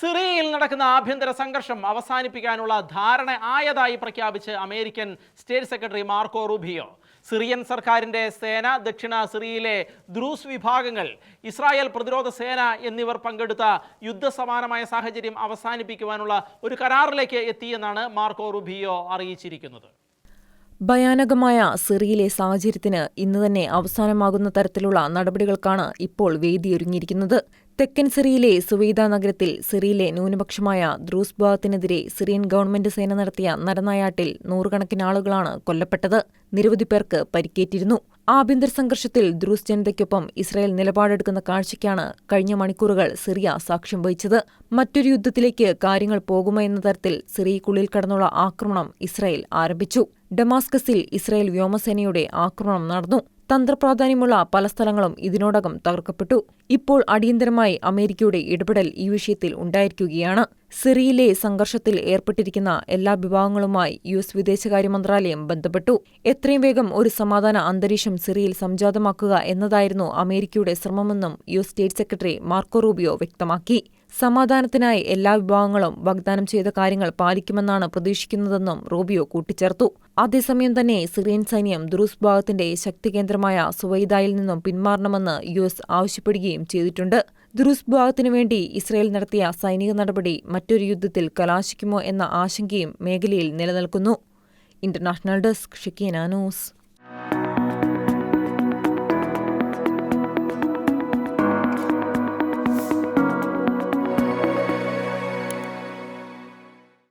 സിറിയയിൽ നടക്കുന്ന ആഭ്യന്തര സംഘർഷം അവസാനിപ്പിക്കാനുള്ള ധാരണ ആയതായി പ്രഖ്യാപിച്ച് American state secretary Marco Rubio. Syrian സർക്കാരിന്റെ സേന ദക്ഷിണ സിറിയയിലെ ദ്രൂസ് വിഭാഗങ്ങൾ ഇസ്രായേൽ പ്രതിരോധ സേന എന്നിവർ പങ്കെടുത്ത യുദ്ധസമാനമായ സാഹചര്യം അവസാനിപ്പിക്കുവാനുള്ള ഒരു കരാറിലേക്ക് എത്തിയെന്നാണ് മാർക്കോ റുബിയോ അറിയിച്ചിരിക്കുന്നത്. ഭയാനകമായ സിറിയയിലെ സാഹചര്യത്തിന് ഇന്ന് തന്നെ അവസാനമാകുന്ന തരത്തിലുള്ള നടപടികൾക്കാണ് ഇപ്പോൾ വേദിയൊരുങ്ങിയിരിക്കുന്നത്. തെക്കൻ സിറിയയിലെ സുവൈദ നഗരത്തിൽ സിറിയയിലെ ന്യൂനപക്ഷമായ ദ്രൂസ് ഭാഗത്തിനെതിരെ സിറിയൻ ഗവൺമെന്റ് സേന നടത്തിയ നരനായാട്ടിൽ നൂറുകണക്കിന് ആളുകളാണ് കൊല്ലപ്പെട്ടത്. നിരവധി പേർക്ക് പരിക്കേറ്റിരുന്നു. ആഭ്യന്തര സംഘർഷത്തിൽ ദ്രൂസ് ജനതയ്ക്കൊപ്പം ഇസ്രായേൽ നിലപാടെടുക്കുന്ന കാഴ്ചയ്ക്കാണ് കഴിഞ്ഞ മണിക്കൂറുകൾ സിറിയ സാക്ഷ്യം വഹിച്ചത്. മറ്റൊരു യുദ്ധത്തിലേക്ക് കാര്യങ്ങൾ പോകുമോ എന്ന തരത്തിൽ സിറിയക്കുള്ളിൽ കടന്നുള്ള ആക്രമണം ഇസ്രായേൽ ആരംഭിച്ചു. ഡമാസ്കസിൽ ഇസ്രായേൽ വ്യോമസേനയുടെ ആക്രമണം നടന്നു. തന്ത്രപ്രാധാന്യമുള്ള പല സ്ഥലങ്ങളും ഇതിനോടകം തകർക്കപ്പെട്ടു. ഇപ്പോൾ അടിയന്തരമായി അമേരിക്കയുടെ ഇടപെടൽ ഈ വിഷയത്തിൽ ഉണ്ടായിരിക്കുകയാണ്. സിറിയയിലെ സംഘർഷത്തിൽ ഏർപ്പെട്ടിരിക്കുന്ന എല്ലാ വിഭാഗങ്ങളുമായി യു എസ് വിദേശകാര്യ മന്ത്രാലയം ബന്ധപ്പെട്ടു. എത്രയും വേഗം ഒരു സമാധാന അന്തരീക്ഷം സിറിയയിൽ സംജാതമാക്കുക എന്നതായിരുന്നു അമേരിക്കയുടെ ശ്രമമെന്നും U S state secretary Marco Rubio വ്യക്തമാക്കി. സമാധാനത്തിനായി എല്ലാ വിഭാഗങ്ങളും വാഗ്ദാനം ചെയ്ത കാര്യങ്ങൾ പാലിക്കുമെന്നാണ് പ്രതീക്ഷിക്കുന്നതെന്നും റൂബിയോ കൂട്ടിച്ചേർത്തു. അതേസമയം തന്നെ സിറിയൻ സൈന്യം ദുരൂസ് വിഭാഗത്തിന്റെ ശക്തികേന്ദ്രമായ സുവൈദായിൽ നിന്നും പിന്മാറണമെന്ന് യു എസ് ആവശ്യപ്പെടുകയും ചെയ്തിട്ടുണ്ട്. ദുരൂസ് വിഭാഗത്തിനു വേണ്ടി ഇസ്രയേൽ നടത്തിയ സൈനിക നടപടി മറ്റൊരു യുദ്ധത്തിൽ കലാശിക്കുമോ എന്ന ആശങ്കയും മേഖലയിൽ നിലനിൽക്കുന്നു. International desk Shikeena news.